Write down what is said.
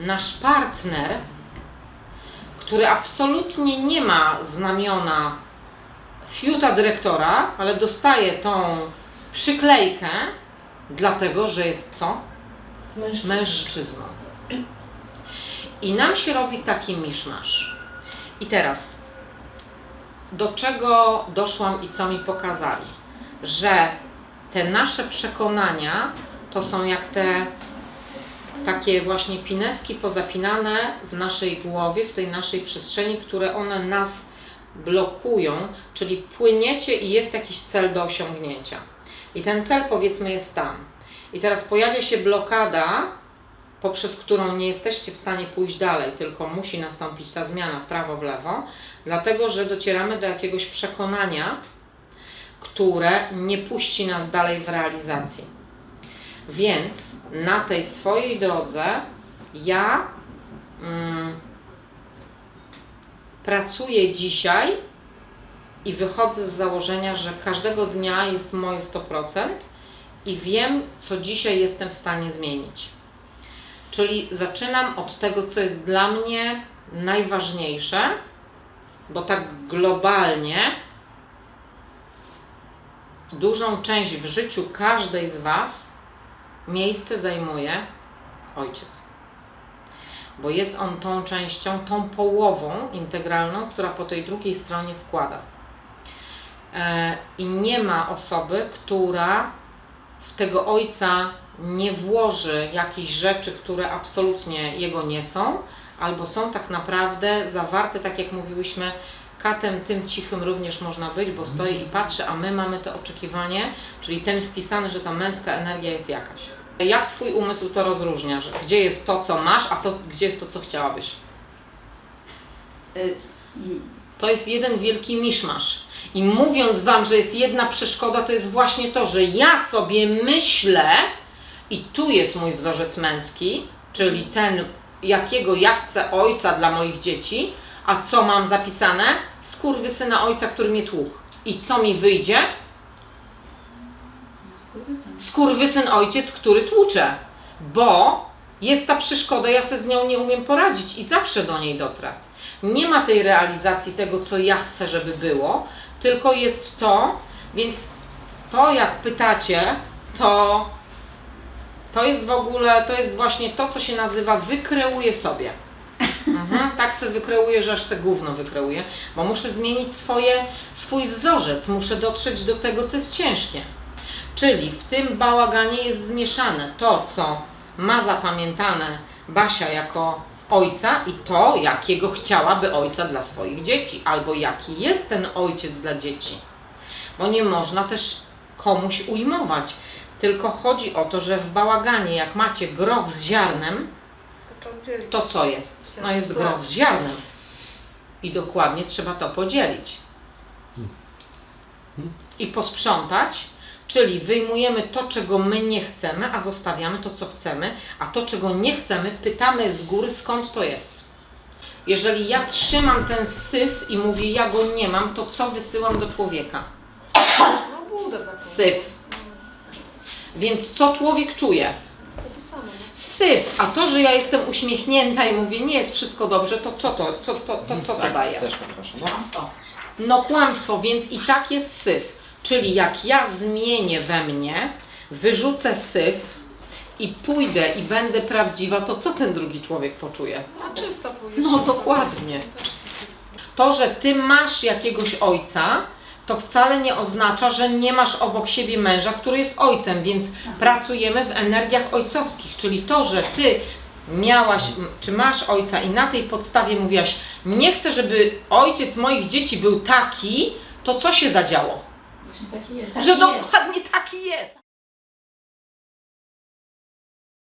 nasz partner, który absolutnie nie ma znamiona fiuta dyrektora, ale dostaje tą przyklejkę, dlatego że jest co? Mężczyzna. mężczyzną. I nam się robi taki miszmasz. I teraz, do czego doszłam i co mi pokazali? Że te nasze przekonania to są jak te takie właśnie pineski pozapinane w naszej głowie, w tej naszej przestrzeni, które one nas blokują, czyli płyniecie i jest jakiś cel do osiągnięcia. I ten cel powiedzmy jest tam. I teraz pojawia się blokada, poprzez którą nie jesteście w stanie pójść dalej, tylko musi nastąpić ta zmiana w prawo, w lewo, dlatego że docieramy do jakiegoś przekonania, które nie puści nas dalej w realizacji. Więc na tej swojej drodze ja mm, pracuję dzisiaj i wychodzę z założenia, że każdego dnia jest moje 100% i wiem, co dzisiaj jestem w stanie zmienić. Czyli zaczynam od tego, co jest dla mnie najważniejsze, bo tak globalnie dużą część w życiu każdej z Was miejsce zajmuje ojciec. Bo jest on tą częścią, tą połową integralną, która po tej drugiej stronie składa. E, I nie ma osoby, która w tego ojca nie włoży jakichś rzeczy, które absolutnie jego nie są, albo są tak naprawdę zawarte, tak jak mówiłyśmy, katem tym cichym również można być, bo stoi i patrzy, a my mamy to oczekiwanie, czyli ten wpisany, że ta męska energia jest jakaś. Jak Twój umysł to rozróżnia? Że gdzie jest to, co masz, a to, gdzie jest to, co chciałabyś? To jest jeden wielki miszmasz. I mówiąc Wam, że jest jedna przeszkoda, to jest właśnie to, że ja sobie myślę, i tu jest mój wzorzec męski, czyli ten, jakiego ja chcę ojca dla moich dzieci, a co mam zapisane? Skurwysyna ojca, który mnie tłukł. I co mi wyjdzie? Skurwysyn. Ojciec, który tłucze. Bo jest ta przeszkoda, ja sobie z nią nie umiem poradzić i zawsze do niej dotrę. Nie ma tej realizacji tego, co ja chcę, żeby było, tylko jest to, więc to jak pytacie, to to jest w ogóle, to jest właśnie to, co się nazywa wykreuję sobie. Tak se wykreuję, że aż se gówno wykreuję, bo muszę zmienić swoje, swój wzorzec, muszę dotrzeć do tego, co jest ciężkie. Czyli w tym bałaganie jest zmieszane to, co ma zapamiętane Basia jako ojca i to, jakiego chciałaby ojca dla swoich dzieci, albo jaki jest ten ojciec dla dzieci. Bo nie można też komuś ujmować. Tylko chodzi o to, że w bałaganie, jak macie groch z ziarnem, trzeba to co jest? No jest groch z ziarnem. I dokładnie trzeba to podzielić. I posprzątać, czyli wyjmujemy to, czego my nie chcemy, a zostawiamy to, co chcemy, a to, czego nie chcemy, pytamy z góry, skąd to jest. Jeżeli ja trzymam ten syf i mówię, ja go nie mam, to co wysyłam do człowieka? No budę taką. Syf. Więc co człowiek czuje? To to samo. Syf, a to, że ja jestem uśmiechnięta i mówię, nie jest wszystko dobrze, to co to, co, to, to, co to tak, daje? Też poproszę. No. No kłamstwo, więc i tak jest syf. Czyli jak ja zmienię we mnie, wyrzucę syf i pójdę i będę prawdziwa, to co ten drugi człowiek poczuje? A czysto pójdziesz. No dokładnie. To, że ty masz jakiegoś ojca, to wcale nie oznacza, że nie masz obok siebie męża, który jest ojcem, więc pracujemy w energiach ojcowskich, czyli to, że ty miałaś, czy masz ojca i na tej podstawie mówiłaś, nie chcę, żeby ojciec moich dzieci był taki, to co się zadziało? Właśnie taki jest. że Taki jest. dokładnie taki jest.